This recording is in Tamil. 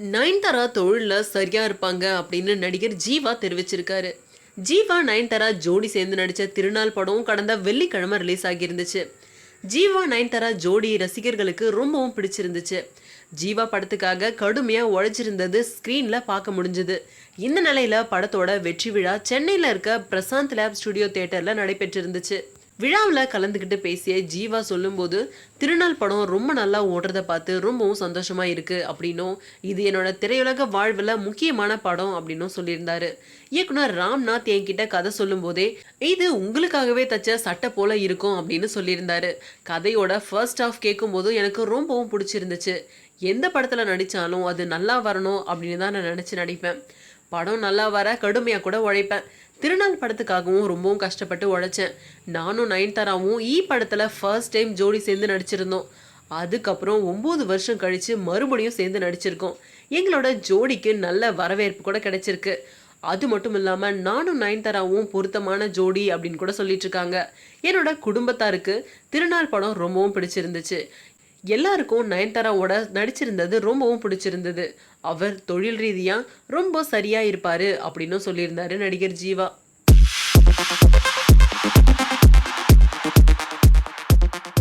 நயன்தாரா தொழிலில் சரியாக இருப்பாங்க அப்படின்னு நடிகர் ஜீவா தெரிவிச்சிருக்காரு. ஜீவா நயன்தாரா ஜோடி சேர்ந்து நடித்த திருநாள் படம் கடந்த வெள்ளிக்கிழமை ரிலீஸ் ஆகியிருந்துச்சு. ஜீவா நயன்தாரா ஜோடி ரசிகர்களுக்கு ரொம்பவும் பிடிச்சிருந்துச்சு. ஜீவா படத்துக்காக கடுமையாக உழைச்சிருந்தது ஸ்க்ரீனில் பார்க்க முடிஞ்சுது. இந்த நிலையில் படத்தோட வெற்றி விழா சென்னையில் இருக்க பிரசாந்த் லேப் ஸ்டுடியோ தேட்டரில் நடைபெற்றிருந்துச்சு. விழாவில் கலந்துக்கிட்டு பேசிய ஜீவா சொல்லும்போது திருநாள் படம் ரொம்ப நல்லா ஓடுறத பார்த்து ரொம்பவும் சந்தோஷமாக இருக்கு அப்படின்னும் இது என்னோட திரையுலக வாழ்வில் முக்கியமான படம் அப்படின்னும் சொல்லியிருந்தாரு. இயக்குனர் ராம்நாத் என்கிட்ட கதை சொல்லும்போதே இது உங்களுக்காகவே தச்ச சட்டை போல இருக்கும் அப்படின்னு சொல்லியிருந்தாரு. கதையோட ஃபர்ஸ்ட் ஆஃப் கேட்கும்போதும் எனக்கு ரொம்பவும் பிடிச்சிருந்துச்சு. எந்த படத்தில் நடித்தாலும் அது நல்லா வரணும் அப்படின்னு தான் நான் நினச்சி நடிப்பேன். படம் நல்லா வர கடுமையாக கூட உழைப்பேன். திருநாள் படத்துக்காகவும் ரொம்பவும் கஷ்டப்பட்டு உழைச்சேன். நானும் நயன்தாராவும் ஈ படத்தில் ஃபர்ஸ்ட் டைம் ஜோடி சேர்ந்து நடிச்சிருந்தோம். அதுக்கப்புறம் ஒம்பது வருஷம் கழித்து மறுபடியும் சேர்ந்து நடிச்சிருக்கோம். எங்களோட ஜோடிக்கு நல்ல வரவேற்பு கூட கிடைச்சிருக்கு. அது மட்டும் இல்லாமல் நானும் நயன்தாராவும் பொருத்தமான ஜோடி அப்படின்னு கூட சொல்லிட்டு இருக்காங்க. என்னோட குடும்பத்தாருக்கு திருநாள் படம் ரொம்பவும் பிடிச்சிருந்துச்சு. எல்லாருக்கும் நயன்தாராவோட நடிச்சிருந்தது ரொம்பவும் பிடிச்சிருந்தது. அவர் தொழில் ரீதியாக ரொம்ப சரியா இருப்பாரு அப்படின்னு சொல்லியிருந்தாரு நடிகர் ஜீவா.